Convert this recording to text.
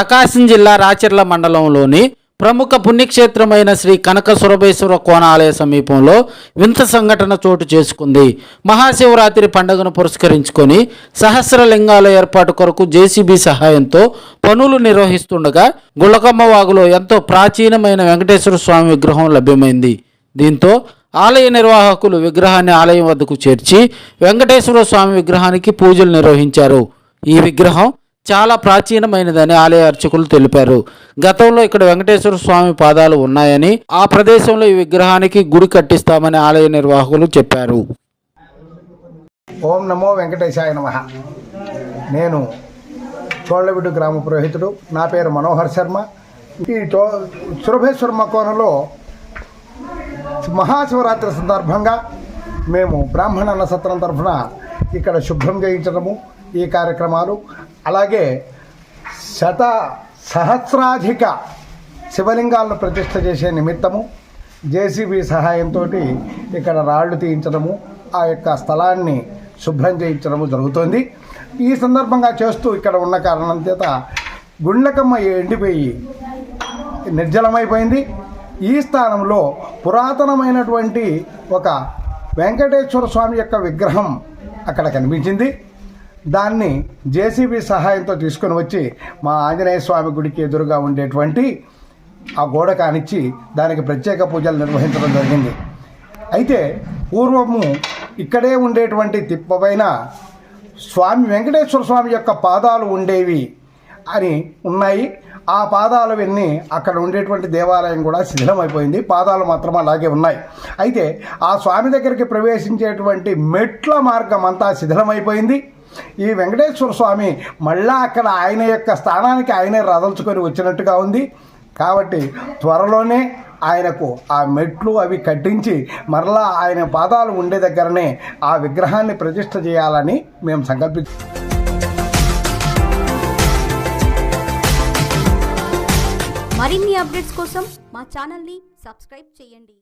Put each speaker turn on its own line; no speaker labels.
ప్రకాశం జిల్లా రాచర్ల మండలంలోని ప్రముఖ పుణ్యక్షేత్రమైన శ్రీ కనక సురభేశ్వర కోణాలయ సమీపంలో వింత సంఘటన చోటు చేసుకుంది. మహాశివరాత్రి పండుగను పురస్కరించుకొని సహస్రలింగాల ఏర్పాటు కొరకు జేసీబీ సహాయంతో పనులు నిర్వహిస్తుండగా గుళ్ళకమ్మ వాగులో ఎంతో ప్రాచీనమైన వెంకటేశ్వర స్వామి విగ్రహం లభ్యమైంది. దీంతో ఆలయ నిర్వాహకులు విగ్రహాన్ని ఆలయం వద్దకు చేర్చి వెంకటేశ్వర స్వామి విగ్రహానికి పూజలు నిర్వహించారు. ఈ విగ్రహం చాలా ప్రాచీనమైనదని ఆలయ అర్చకులు తెలిపారు. గతంలో ఇక్కడ వెంకటేశ్వర స్వామి పాదాలు ఉన్నాయని ఆ ప్రదేశంలో ఈ విగ్రహానికి గుడి కట్టిస్తామని ఆలయ నిర్వాహకులు చెప్పారు.
ఓం నమో వెంకటేశాయ నమ. నేను చోళ్ళవిడు గ్రామ పురోహితుడు. నా పేరు మనోహర్ శర్మ. ఈ చో సురభేశ్వర కోనలో మహాశివరాత్రి సందర్భంగా మేము బ్రాహ్మణ నక్షత్రం తరఫున ఇక్కడ శుభ్రం చేయించడము ఈ కార్యక్రమాలు అలాగే శత సహస్రాధిక శివలింగాలను ప్రతిష్ట చేసే నిమిత్తము జేసీబీ సహాయంతో ఇక్కడ రాళ్ళు తీయించడము ఆ యొక్క స్థలాన్ని శుభ్రం చేయించడము జరుగుతోంది. ఈ సందర్భంగా చేస్తూ ఇక్కడ ఉన్న కారణం చేత గుండ్లకమ్మ ఎండిపోయి నిర్జలమైపోయింది. ఈ స్థానంలో పురాతనమైనటువంటి ఒక వెంకటేశ్వర స్వామి యొక్క విగ్రహం అక్కడ కనిపించింది. దాన్ని జేసీబీ సహాయంతో తీసుకొని వచ్చి మా ఆంజనేయ స్వామి గుడికి ఎదురుగా ఉండేటువంటి ఆ గోడ కానిచ్చి దానికి ప్రత్యేక పూజలు నిర్వహించడం జరిగింది. అయితే పూర్వము ఇక్కడే ఉండేటువంటి తిప్పపైన స్వామి వెంకటేశ్వర స్వామి యొక్క పాదాలు ఉండేవి అని ఉన్నాయి. ఆ పాదాలు విన్ని అక్కడ ఉండేటువంటి దేవాలయం కూడా శిథిలమైపోయింది. పాదాలు మాత్రం అలాగే ఉన్నాయి. అయితే ఆ స్వామి దగ్గరికి ప్రవేశించేటువంటి మెట్ల మార్గం అంతా శిథిలమైపోయింది. ఈ వెంకటేశ్వర స్వామి మళ్ళా అక్కడ ఆయన యొక్క స్థానానికి ఆయనే రదల్చుకొని వచ్చినట్టుగా ఉంది. కాబట్టి త్వరలోనే ఆయనకు ఆ మెట్లు అవి కట్టించి మరలా ఆయన పాదాలు ఉండే దగ్గరనే ఆ విగ్రహాన్ని ప్రతిష్ట చేయాలని మేము సంకల్పి
మరిన్ని అప్డేట్స్ కోసం మా ఛానల్ని సబ్స్క్రైబ్ చేయండి.